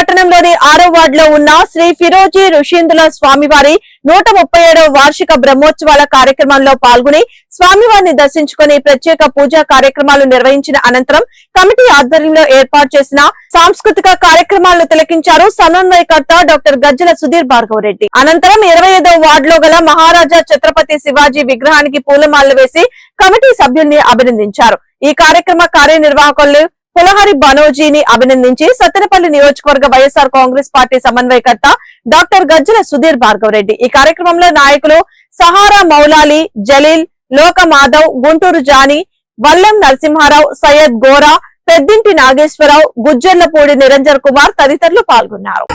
ఆరో వార్డులో ఉన్న శ్రీ ఫిరోజీ ఋషీందుల స్వామివారి నూట ముప్పై ఏడవ వార్షిక బ్రహ్మోత్సవాల కార్యక్రమంలో పాల్గొని స్వామివారిని దర్శించుకుని ప్రత్యేక పూజా కార్యక్రమాలు నిర్వహించిన అనంతరం కమిటీ ఆధ్వర్యంలో ఏర్పాటు చేసిన సాంస్కృతిక కార్యక్రమాలను తిలకించారు సమన్వయకర్త డాక్టర్ గజ్జల సుధీర్ భార్గవరెడ్డి అనంతరం ఇరవై ఐదవ వార్డులో గల మహారాజా ఛత్రపతి శివాజీ విగ్రహానికి పూలమాలలు వేసి కమిటీ సభ్యుల్ని అభినందించారు. ఈ కార్యక్రమ కార్యనిర్వాహకులు పులహరి బనోజీని అభినందించి సత్తెనపల్లి నియోజకవర్గ వైఎస్ఆర్ కాంగ్రెస్ పార్టీ సమన్వయకర్త డాక్టర్ గజ్జల సుధీర్ భార్గవరెడ్డి ఈ కార్యక్రమంలో నాయకులు సహారా మౌలాలి జలీల్ లోక మాధవ్ గుంటూరు జాని వల్లం నరసింహారావు సయ్యద్ గోరా పెద్దింటి నాగేశ్వరరావు గుజ్జర్లపూడి నిరంజన్ కుమార్ తదితరులు పాల్గొన్నారు.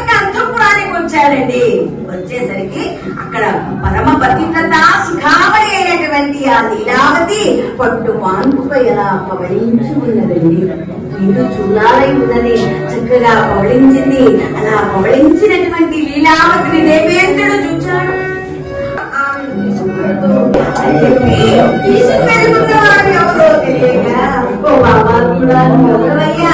వచ్చేసరికి అక్కడ పరమ ఆ లీలావతి పట్టు మాన్పుపై ఎలా పవలించి ఉన్నదండి. వీరు చూడాలై ఉన్నది. చక్కగా పవళించింది అలా పవళించినటువంటి లీలావతిని దేవేంద్రుడు చూచాడు. ఆమెను ఓ బాబా కూడా ఎవరయ్యా